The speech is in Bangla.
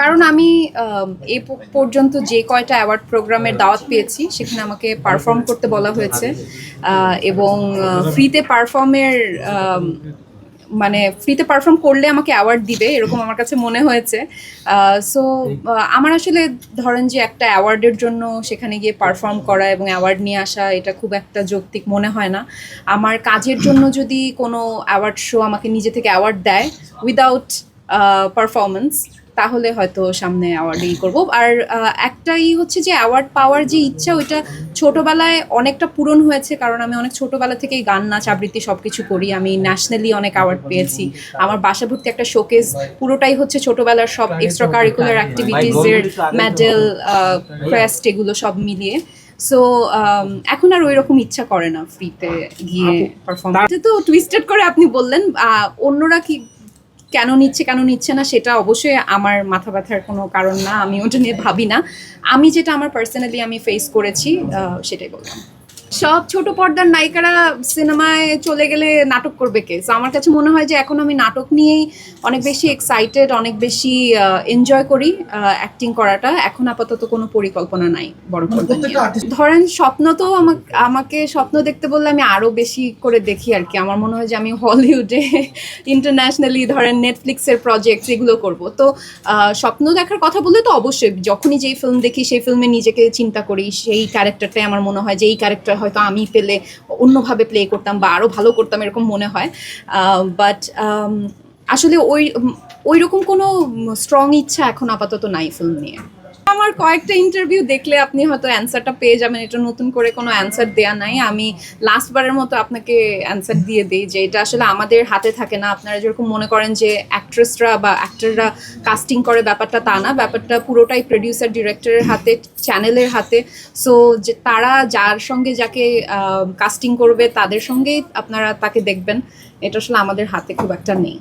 কারণ আমি এ পর্যন্ত যে কয়টা অ্যাওয়ার্ড প্রোগ্রামের দাওয়াত পেয়েছি, সেখানে আমাকে পারফর্ম করতে বলা হয়েছে। এবং ফ্রিতে পারফর্মের মানে ফ্রিতে পারফর্ম করলে আমাকে অ্যাওয়ার্ড দিবে, এরকম আমার কাছে মনে হয়েছে। সো আমার আসলে ধরেন যে একটা অ্যাওয়ার্ডের জন্য সেখানে গিয়ে পারফর্ম করা এবং অ্যাওয়ার্ড নিয়ে আসা, এটা খুব একটা যৌক্তিক মনে হয় না। আমার কাজের জন্য যদি কোনো অ্যাওয়ার্ড শো আমাকে নিজে থেকে অ্যাওয়ার্ড দেয় উইদাউট পারফরমেন্স তাহলে হয়তো সামনে অ্যাওয়ার্ডই করব। আর একটাই হচ্ছে যে অ্যাওয়ার্ড পাওয়ার যে ইচ্ছা ওইটা ছোটবেলায় অনেকটা পূরণ হয়েছে। কারণ আমি অনেক ছোটবেলা থেকেই গান নাচ আবৃত্তি সব কিছু করি। আমি ন্যাশনালি অনেক অ্যাওয়ার্ড পেয়েছি। আমার বাসা ভর্তি একটা শোকেস পুরোটাই হচ্ছে ছোটবেলার সব এক্সট্রা কারিকুলার অ্যাক্টিভিটিসের মেডেল ক্রেস্ট এগুলো সব মিলিয়ে। সো এখন আর ওই রকম ইচ্ছা করে না ফ্রিতে গিয়ে পারফর্ম তো টুইস্টেড করে আপনি বললেন আহ, অন্যরা কি কেন নিচ্ছে কেন নিচ্ছে না, সেটা অবশ্যই আমার মাথা ব্যথার কোনো কারণ না, আমি ওটা নিয়ে ভাবি না। আমি যেটা আমার পার্সোনালি আমি ফেস করেছি সেটাই বললাম। সব ছোট পর্দার নায়িকারা সিনেমায় চলে গেলে নাটক করবে কে? So আমার কাছে মনে হয় যে এখন আমি নাটক নিয়েই অনেক বেশি এক্সাইটেড অনেক বেশি এনজয় করি অ্যাক্টিং করাটা। এখন আপাতত কোনো পরিকল্পনা নাই বড় পর্দা ধরেন স্বপ্ন তো আমাকে আমাকে স্বপ্ন দেখতে বললে আমি আরও বেশি করে দেখি আর কি। আমার মনে হয় যে আমি হলিউডে ইন্টারন্যাশনালি ধরেন নেটফ্লিক্সের প্রজেক্ট এগুলো করব। তো আহ, স্বপ্ন দেখার কথা বললে তো অবশ্যই যখনই যেই ফিল্ম দেখি সেই ফিল্মে নিজেকে চিন্তা করি সেই ক্যারেক্টারটাই আমার মনে হয় যে এই ক্যারেক্টার হয়তো আমি পেলে, অন্যভাবে প্লে করতাম বা আরও ভালো করতাম, এরকম মনে হয়। বাট আসলে ওই ওই রকম কোনো স্ট্রং ইচ্ছা এখন আপাতত নাই ফিল্ম নিয়ে। আমার কয়েকটা ইন্টারভিউ দেখলে আপনি হয়তো অ্যান্সারটা পেয়ে যাবেন। এটা নতুন করে কোনো অ্যান্সার দেয়া নাই। আমি লাস্ট বারের মতো আপনাকে অ্যান্সার দিয়ে দিই যে এটা আসলে আমাদের হাতে থাকে না। আপনারা যেরকম মনে করেন যে অ্যাক্ট্রেসরা বা অ্যাক্টররা কাস্টিং করে, ব্যাপারটা তা না। ব্যাপারটা পুরোটাই প্রডিউসার ডিরেক্টরের হাতে চ্যানেলের হাতে। সো যে তারা যার সঙ্গে যাকে কাস্টিং করবে, তাদের সঙ্গেই আপনারা তাকে দেখবেন। এটা আসলে আমাদের হাতে খুব একটা নেই।